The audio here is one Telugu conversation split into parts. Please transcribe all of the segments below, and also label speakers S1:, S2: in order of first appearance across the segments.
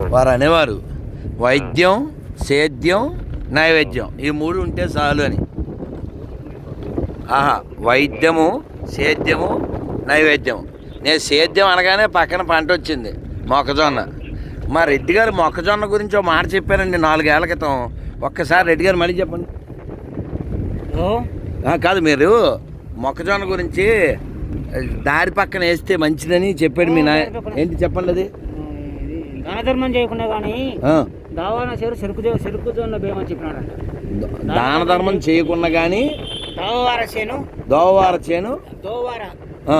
S1: వారు అనేవారు వైద్యం సేద్యం నైవేద్యం. ఈ మూడు ఉంటే చాలు అని. ఆహా వైద్యము సేద్యము నైవేద్యం నేను సేద్యం అనగానే పక్కన పంట వచ్చింది మొక్కజొన్న. మా రెడ్డి గారు మొక్కజొన్న గురించి ఒక మాట చెప్పారండి నాలుగేళ్ళ క్రితం. ఒక్కసారి రెడ్డి గారు మళ్ళీ చెప్పండి. కాదు మీరు మొక్కజొన్న గురించి దారి పక్కన వేస్తే మంచిదని చెప్పాడు మీ నాయ ఏంటి చెప్పండి అది?
S2: దానధర్మం చేయకుండా కానీ దావాన చేరు చెరుకు చెరుకు బేమని చెప్పినాడంట.
S1: దాన ధర్మం చేయకుండా కానీ
S2: దోవార చేను
S1: దోవార చేను?
S2: దోవార.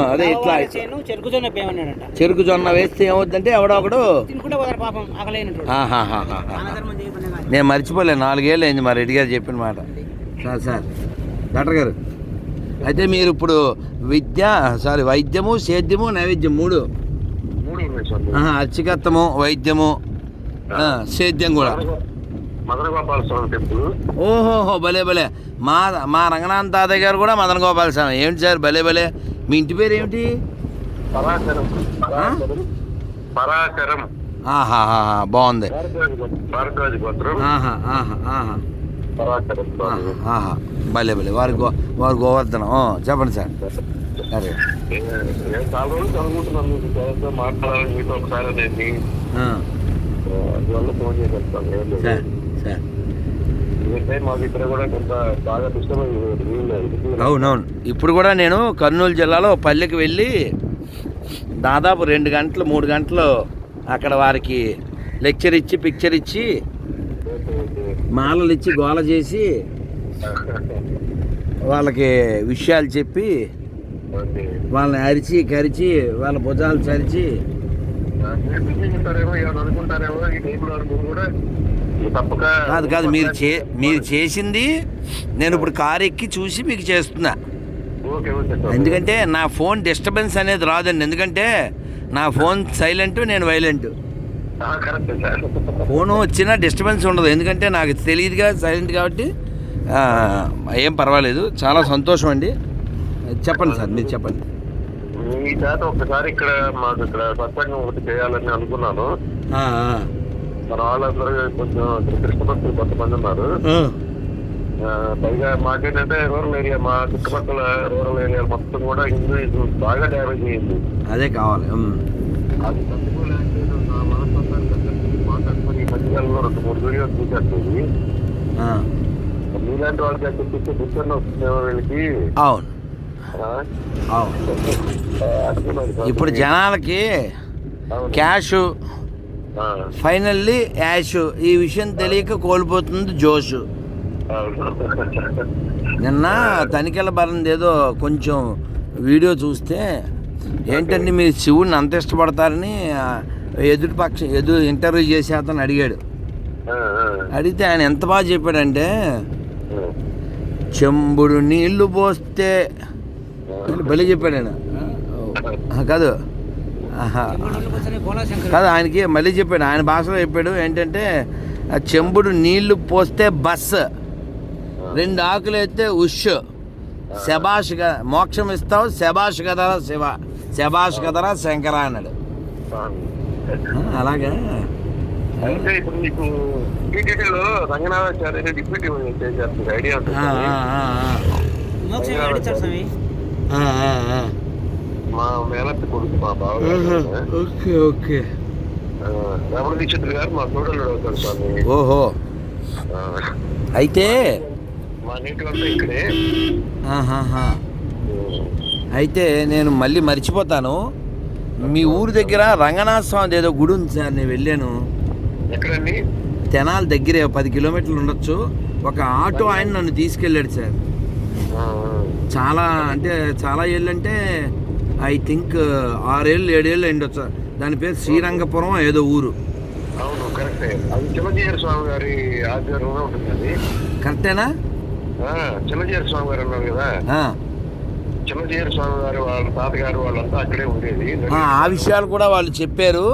S1: అదే ఇట్లా
S2: చేను చెరుకు జొన్న బేమన్నాడంట
S1: చెరుకు జొన్న వేస్తే ఏమవుద్దంటే ఎవడో ఒకడు
S2: తినుకుంటే పోతారు పాపం ఆకలేనట్టు
S1: నేను మర్చిపోలేను నాలుగేళ్ళు అయింది మా రెడ్డి గారు చెప్పిన మాట. Sir sir. డాక్టర్ గారు అయితే మీరు ఇప్పుడు విద్య సారీ వైద్యము సేద్యము నైవేద్యం మూడు
S3: మూడు ఉన్నాయి సార్
S1: ఆహా, అర్చకత్వము వైద్యము సేద్యం కూడా.
S3: మదన గోపాల స్వామి టెంపుల్.
S1: ఓహోహో భలే భలే. మా మా రంగనాథ్ తాతయ్య గారు కూడా మదన గోపాల స్వామి. ఏమిటి సార్? భలే భలే. మీ ఇంటి పేరు ఏమిటి?
S3: పరాకరం పరాకరం పరాకరం
S1: ఆహాహా బాగుంది. భలే భలే. వారి గో వారి గోవర్ధనం. చెప్పండి సార్. సరే
S3: నేను చాలా రోజులు చదువుకుంటున్నాను మీకు. చదువుతూ మాట్లాడాలని మీతో ఒకసారి అందువల్ల ఫోన్ చేసేస్తాను. ఏం లేదు.
S1: Sir sir.
S3: ఎందుకంటే మాకు ఇక్కడ కూడా కొంత బాగా డిస్టర్బ్ అయ్యింది.
S1: అవునవును. ఇప్పుడు కూడా నేను కర్నూలు జిల్లాలో పల్లెకి వెళ్ళి దాదాపు రెండు గంటలు మూడు గంటలు అక్కడ వారికి లెక్చర్ ఇచ్చి పిక్చర్ ఇచ్చి మాలలు ఇచ్చి గోల చేసి వాళ్ళకి విషయాలు చెప్పి వాళ్ళని అరిచి కరిచి వాళ్ళ భుజాలు చరిచి. కాదు కాదు మీరు చే మీరు చేసింది నేను ఇప్పుడు కారు ఎక్కి చూసి మీకు చేస్తున్నా. ఎందుకంటే నా ఫోన్ డిస్టర్బెన్స్ అనేది రాదండి. ఎందుకంటే నా ఫోన్ సైలెంట్ నేను వైలెంట్.
S3: ఫోను
S1: ఫోన్ వచ్చినా డిస్టర్బెన్స్ ఉండదు. ఎందుకంటే నాకు తెలియదుగా సైలెంట్ కాబట్టి ఏం పర్వాలేదు. చాలా సంతోషం అండి. చెప్పండి సార్ మీరు చెప్పండి.
S3: మీ చేత ఒకసారి ఇక్కడ మాకు ఇక్కడ సత్సంగం ఒకటి చేయాలని అనుకున్నాను. మన వాళ్ళందరూ కొంచెం ఇక్కడ కృష్ణ భక్తులు కొంతమంది ఉన్నారు. పైగా మాకేంటంటే రూరల్ ఏరియా మా చుట్టుపక్కల రూరల్ ఏరియా మొత్తం కూడా హిందూయిజం బాగా డ్యామేజ్ అయ్యింది.
S1: అదే కావాలి.
S3: అది నా మాట్లాడుకొని మధ్యకాలంలో రెండు మూడు ఇది.
S1: ఆ,
S3: మీలాంటి వాళ్ళకి చూస్తే బుద్ధన్న వస్తుందేమో వీళ్ళకి.
S1: అవును. ఇప్పుడు జనాలకి. క్యాష్ ఫైనల్లీ యాష్ ఈ విషయం తెలియక కోల్పోతుంది జోషు. నిన్న తనిఖీల బరంది ఏదో కొంచెం వీడియో చూస్తే ఏంటండి మీరు శివుడిని అంత ఇష్టపడతారని ఎదుటి పక్ష ఎదురు ఇంటర్వ్యూ చేసే అతను అడిగాడు అడిగితే ఆయన ఎంత బాగా చెప్పాడంటే. చెంబుడు నీళ్ళు పోస్తే బలి చెప్పాడు ఆయన కాదు. కాదు ఆయనకి మళ్ళీ చెప్పాడు. ఆయన భాషలో చెప్పాడు ఏంటంటే ఆ చెంబుడు నీళ్ళు పోస్తే బస్ రెండు ఆకులు అయితే ఉష్. శబాష్గా మోక్షం ఇస్తావు శబాష్ కదరా శివ. శబాష్ కదరా శంకర అన్నాడు. ఆ, అలాగా.
S3: అయితే ఇప్పుడు మీకు టీటీడీలో రంగనాథాచార్య డిప్యూటీ చేసేస్తుంది ఐడియా
S1: ఆ,
S3: ఉంటుంది మా మేనత్త కొడుకు మా బావ
S1: ఓకే ఓకే.
S3: రమణ దీక్షితులు గారు మా తోడలు అవుతాడు స్వామి.
S1: ఓహో. అయితే
S3: మా నీటి ఇక్కడే.
S1: అయితే నేను మళ్ళీ మర్చిపోతాను. మీ ఊరి దగ్గర రంగనాథ స్వామి ఏదో గుడి ఉంది సార్ నేను వెళ్ళాను.
S3: ఎక్కడండి?
S1: తెనాల దగ్గరే పది కిలోమీటర్లు ఉండొచ్చు. ఒక ఆటో ఆయన నన్ను తీసుకెళ్ళాడు సార్. చాలా అంటే చాలా ఏళ్ళు అంటే ఐ థింక్ ఆరేళ్ళు ఏడేళ్ళు ఉండొచ్చు దాని పేరు శ్రీరంగపురం ఏదో ఊరు.
S3: అవును కరెక్టే. అది చిన్నజీయర్ స్వామి గారి ఆధ్వర్యంలో ఉంటుందండి
S1: కరెక్టేనా?
S3: చిన్నజీయర్ స్వామి గారు ఉన్నారు కదా. చిన్నజీయర్ స్వామి గారు వాళ్ళ తాతగారు వాళ్ళంతా అక్కడే ఉండేది.
S1: ఆ విషయాలు కూడా వాళ్ళు చెప్పారు.